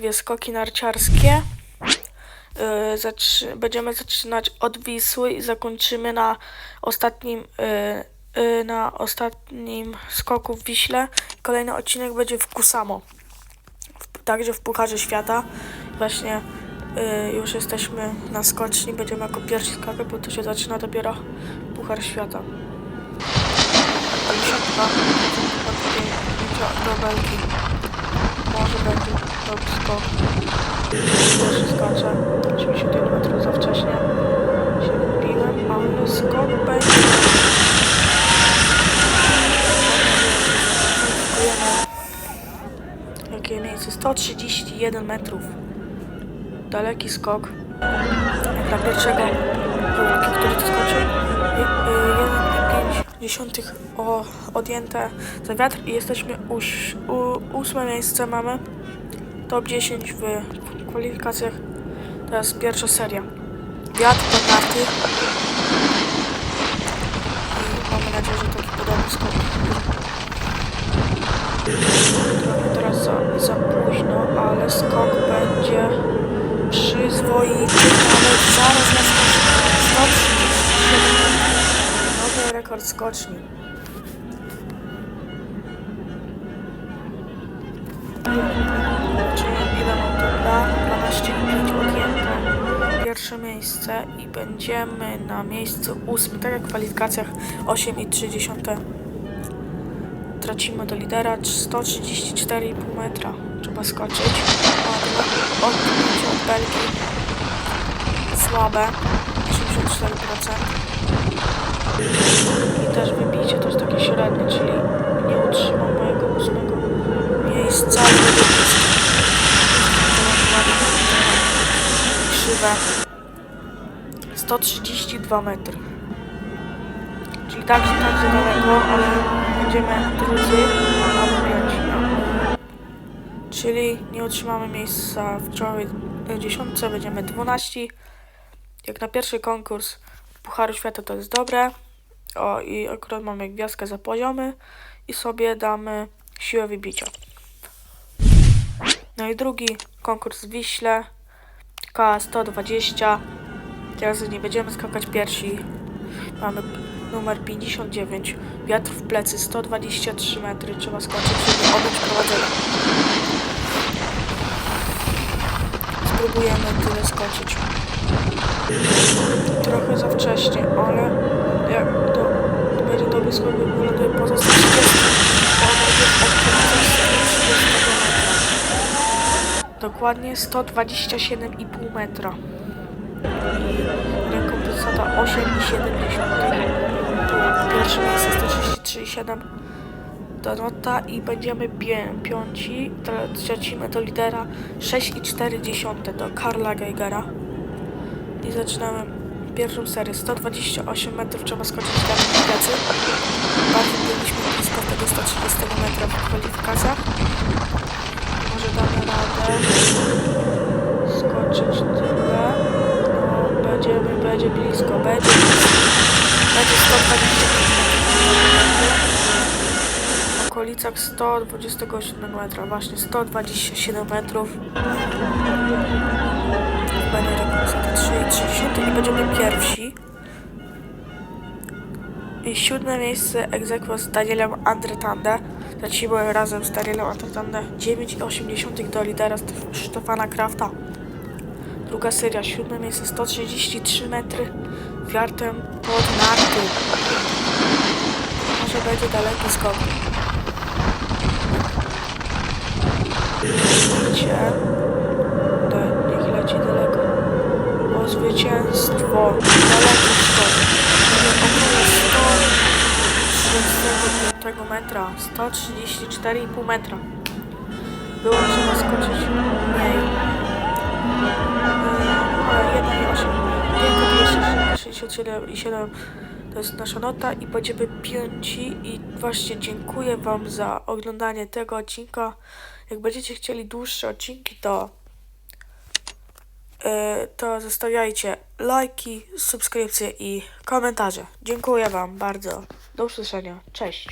dwie skoki narciarskie. Yy, będziemy zaczynać od Wisły i zakończymy na ostatnim, yy, yy, na ostatnim skoku w Wiśle. Kolejny odcinek będzie w Kusamo, także w Pucharze Świata. Właśnie yy, już jesteśmy na skoczni, będziemy jako pierwsi skakać, bo to się zaczyna dopiero Puchar Świata. Ale siatka, chyba tutaj będzie do belki. Będzie. Pierwszy skacze. 81 metrów za wcześnie. Się wybiłem, ale skok będzie. Jakie miejsce? 131 metrów. Daleki skok. Jak dla pierwszego chłopaki, który to skoczył. y, 1,5 o, odjęte za wiatr i jesteśmy u, ósme miejsce mamy. Top 10 w kwalifikacjach. Teraz pierwsza seria. Wiatr pod narty. I mamy nadzieję, że taki podobny skok. Teraz za, za późno, ale skok będzie przyzwoity. Nawet zaraz na. 137. Nowy rekord skoczni. Czyli 15,5 podjęte pierwsze miejsce i będziemy na miejscu 8, tak jak w kwalifikacjach 8,3 tracimy do lidera 134,5 metra. Trzeba skoczyć. Odbicie od belki. Słabe. 84% i też wybicie to jest takie średnie, czyli Krzywe. 132 metry. Czyli tak, tak daleko, ale będziemy drudzy albo piąci. Czyli nie utrzymamy miejsca w czołowej dziesiątce, będziemy 12. Jak na pierwszy konkurs Pucharu Świata to jest dobre. O, i akurat mamy gwiazdkę za poziomy i sobie damy siłę wybicia. No i drugi konkurs w Wiśle. K120. Teraz nie będziemy skakać pierwsi. Mamy numer 59. Wiatr w plecy 123 metry. Trzeba skoczyć, żeby prowadzenie. Spróbujemy tyle skoczyć. Trochę za wcześnie, ale jak to, będzie dobry skok, wyląduje poza 130. Dokładnie 127,5 metra. Rekompensata 8,7. Pierwsze miejsce 133,7 do nota i będziemy piąci. Tracimy do lidera 6,4 do Karla Geigera. I zaczynamy pierwszą serię. 128 metrów trzeba skoczyć w plecy. Bardzo byliśmy blisko tego 130 metra w kwalifikacjach. Skoczyć tyle. No, będzie blisko, będzie blisko. Będzie 125 metrów. W okolicach 127 metra, właśnie 127 metrów. Będzie rekompensata 3,30 i będziemy pierwsi. I siódme miejsce egzekwo z Danielem Andretande. Lecimy razem z Danielem Andretande 9,8 do lidera Stef- Stefana Krafta. Druga seria, siódme miejsce 133 metry wiartem pod narty. Może będzie daleki skok. Da- Niech leci daleko. O zwycięstwo. Daleki skok. 135 metra. 134,5 metra. Było trzeba skoczyć mniej. Ale 1,8. 67,7 to jest nasza nota i będziemy piąci i właśnie dziękuję Wam za oglądanie tego odcinka. Jak będziecie chcieli dłuższe odcinki, to yy, to zostawiajcie lajki, subskrypcje i komentarze. Dziękuję Wam bardzo. Do usłyszenia. Cześć.